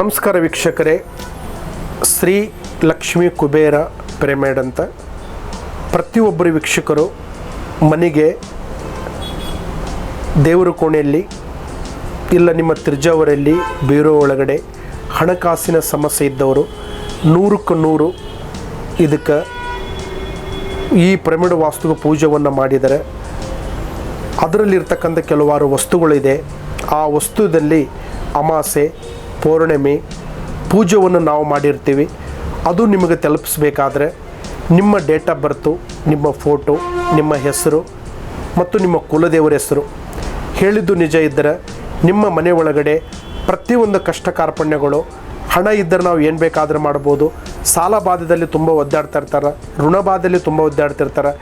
ನಮಸ್ಕಾರ ವೀಕ್ಷಕರೇ. ಶ್ರೀ ಲಕ್ಷ್ಮೀ ಕುಬೇರ ಪಿರಮಿಡ್ ಅಂತ ಪ್ರತಿಯೊಬ್ಬರು ವೀಕ್ಷಕರು ಮನೆಗೆ ದೇವರ ಕೋಣೆಯಲ್ಲಿ ಇಲ್ಲ ನಿಮ್ಮ ತಿರ್ಜಾವರಲ್ಲಿ ಬೀರೋ ಒಳಗಡೆ ಹಣಕಾಸಿನ ಸಮಸ್ಯೆ ಇದ್ದವರು ನೂರಕ್ಕೆ ನೂರು ಇದಕ್ಕೆ ಈ ಪಿರಮಿಡ್ ವಾಸ್ತುವ ಪೂಜೆಯನ್ನು ಮಾಡಿದರೆ ಅದರಲ್ಲಿರ್ತಕ್ಕಂಥ ಕೆಲವಾರು ವಸ್ತುಗಳಿದೆ. ಆ ವಸ್ತುದಲ್ಲಿ ಅಮಾಸೆ ಪೌರ್ಣಿಮೆ ಪೂಜೆಯನ್ನು ನಾವು ಮಾಡಿರ್ತೀವಿ. ಅದು ನಿಮಗೆ ತಲುಪಿಸ್ಬೇಕಾದ್ರೆ ನಿಮ್ಮ ಡೇಟ್ ಆಫ್ ಬರ್ತು, ನಿಮ್ಮ ಫೋಟೋ, ನಿಮ್ಮ ಹೆಸರು ಮತ್ತು ನಿಮ್ಮ ಕುಲದೇವರ ಹೆಸರು. ಹೇಳಿದ್ದು ನಿಜ ಇದ್ದರೆ ನಿಮ್ಮ ಮನೆ ಒಳಗಡೆ ಪ್ರತಿಯೊಂದು ಕಷ್ಟ ಕಾರ್ಪಣ್ಯಗಳು ಹಣ ಇದ್ದರೆ ನಾವು ಏನು ಬೇಕಾದರೂ ಮಾಡ್ಬೋದು. ಸಾಲ ಬಾಧದಲ್ಲಿ ತುಂಬ ಒದ್ದಾಡ್ತಾ ಇರ್ತಾರೆ, ಋಣ ಬಾಧೆಯಲ್ಲಿ ತುಂಬ ಒದ್ದಾಡ್ತಿರ್ತಾರೆ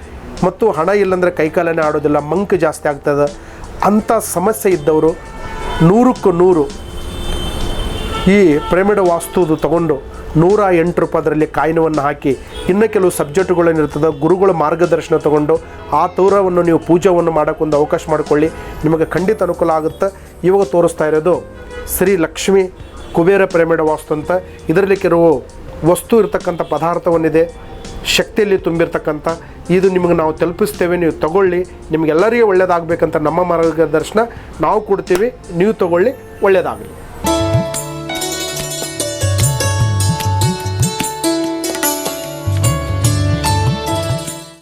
ಮತ್ತು ಹಣ ಇಲ್ಲಂದರೆ ಕೈಕಾಲನೇ ಆಡೋದಿಲ್ಲ, ಮಂಕ್ ಜಾಸ್ತಿ ಆಗ್ತದೆ. ಅಂಥ ಸಮಸ್ಯೆ ಇದ್ದವರು ನೂರಕ್ಕೂ ನೂರು ಈ ಪಿರಮಿಡ್ ವಾಸ್ತುದು ತಗೊಂಡು ನೂರ ಎಂಟು ರೂಪಾಯಿದ್ರಲ್ಲಿ ಕಾಯಿನವನ್ನು ಹಾಕಿ ಇನ್ನು ಕೆಲವು ಸಬ್ಜೆಕ್ಟ್ಗಳೇನಿರ್ತದೆ ಗುರುಗಳ ಮಾರ್ಗದರ್ಶನ ತಗೊಂಡು ಆ ತೂರವನ್ನು ನೀವು ಪೂಜೆಯನ್ನು ಮಾಡೋಕ್ಕೊಂದು ಅವಕಾಶ ಮಾಡಿಕೊಳ್ಳಿ. ನಿಮಗೆ ಖಂಡಿತ ಅನುಕೂಲ ಆಗುತ್ತೆ. ಇವಾಗ ತೋರಿಸ್ತಾ ಇರೋದು ಶ್ರೀ ಲಕ್ಷ್ಮಿ ಕುಬೇರ ಪಿರಮಿಡ್ ವಾಸ್ತು ಅಂತ. ಇದರಲ್ಲಿ ಕೆಲವು ವಸ್ತು ಇರತಕ್ಕಂಥ ಪದಾರ್ಥವನ್ನಿದೆ. ಶಕ್ತಿಯಲ್ಲಿ ತುಂಬಿರ್ತಕ್ಕಂಥ. ಇದು ನಿಮಗೆ ನಾವು ತಲುಪಿಸ್ತೇವೆ. ನೀವು ತಗೊಳ್ಳಿ. ನಿಮಗೆಲ್ಲರಿಗೂ ಒಳ್ಳೆಯದಾಗಬೇಕಂತ ನಮ್ಮ ಮಾರ್ಗದರ್ಶನ. ನಾವು ಕೊಡ್ತೀವಿ. ನೀವು ತಗೊಳ್ಳಿ. ಒಳ್ಳೆಯದಾಗಲಿ